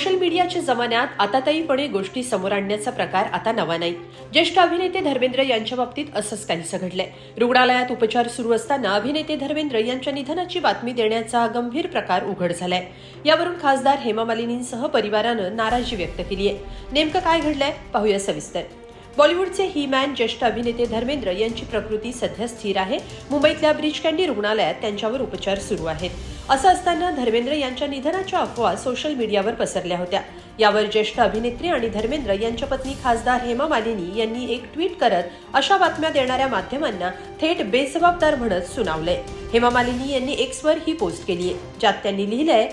Social मीडियाच्या जमान्यात आताताईपणे गोष्टी समोर आणण्याचा प्रकार आता नवा नाही. ज्येष्ठ अभिनेते धर्मेंद्र यांच्या बाबतीत असंच काहीसं घडलंय. रुग्णालयात उपचार सुरू असताना अभिनेते धर्मेंद्र यांच्या निधनाची बातमी देण्याचा गंभीर प्रकार उघड झालाय. यावरून खासदार हेमा मालिनींसह परिवारानं नाराजी व्यक्त केली आहे नेमकं काय घडलंय पाहूया सविस्तर. बॉलिवूडचे ही मॅन ज्येष्ठ अभिनेते धर्मेंद्र यांची प्रकृती सध्या स्थिर आहे. मुंबईतल्या ब्रिज कँडी रुग्णालयात त्यांच्यावर उपचार सुरू आहेत. असं असताना धर्मेंद्र यांच्या निधनाच्या अफवा सोशल मीडियावर पसरल्या होत्या. यावर ज्येष्ठ अभिनेत्री आणि धर्मेंद्र यांच्या पत्नी खासदार हेमा मालिनी यांनी एक ट्विट करत अशा बातम्या देणाऱ्या माध्यमांना थेट बेजबाबदार म्हणत सुनावलंय. हेमा मालिनी यांनी एक्सवर ही पोस्ट केली आहे ज्यात त्यांनी लिहिलंय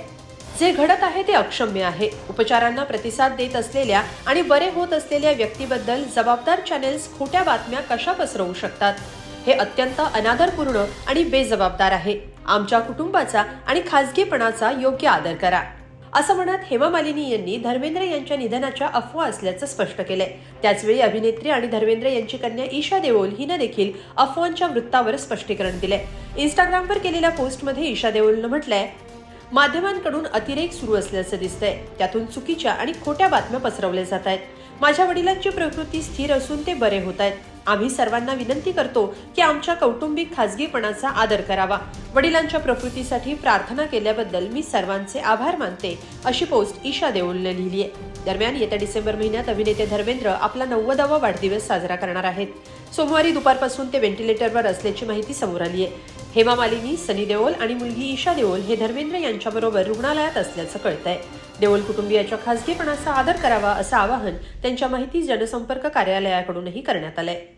जे घडत आहे ते अक्षम्य आहे. उपचारांना प्रतिसाद देत असलेल्या आणि बरे होत असलेल्या व्यक्तीबद्दल जबाबदार चॅनेल्स खोट्या बातम्या कशा पसरवू शकतात? हे अत्यंत अनादरपूर्ण आणि बेजबाबदार आहे. आमच्या कुटुंबाचा आणि खासगीपणाचा योग्य आदर करा. असं म्हणत हेमा मालिनी यांनी धर्मेंद्र यांच्या निधनाच्या अफवा असल्याचं स्पष्ट केलंय. त्याचवेळी अभिनेत्री आणि धर्मेंद्र यांची कन्या ईशा देओल हिनं देखील अफवांच्या वृत्तावर स्पष्टीकरण दिले इंस्टाग्रामवर केलेल्या पोस्टमध्ये ईशा देओलनं म्हटलंय माध्यमांकडून अतिरेक सुरू असल्याचं दिसतंय. त्यातून चुकीच्या आणि खोट्या बातम्या पसरवल्या जात आहेत. माझ्या वडिलांची प्रकृती स्थिर असून ते बरे होत आहेत. आम्ही सर्वांना विनंती करतो की आमच्या कौटुंबिक खासगीपणाचा आदर करावा. वडिलांच्या प्रकृतीसाठी प्रार्थना केल्याबद्दल मी सर्वांचे आभार मानते अशी पोस्ट ईशा देओलने लिहिली आहे. दरम्यान येत्या डिसेंबर महिन्यात अभिनेते धर्मेंद्र आपला नव्वदावा वाढदिवस साजरा करणार आहेत. सोमवारी दुपारपासून ते व्हेंटिलेटरवर असल्याची माहिती समोर आली आहे. हेमा मालिनी सनी देओल आणि मुलगी ईशा देओल हे धर्मेंद्र यांच्याबरोबर रुग्णालयात असल्याचं कळतंय. देओल कुटुंबियाच्या खासगीपणाचा आदर करावा असं आवाहन त्यांच्या माहिती जनसंपर्क कार्यालयाकडूनही करण्यात आलंय.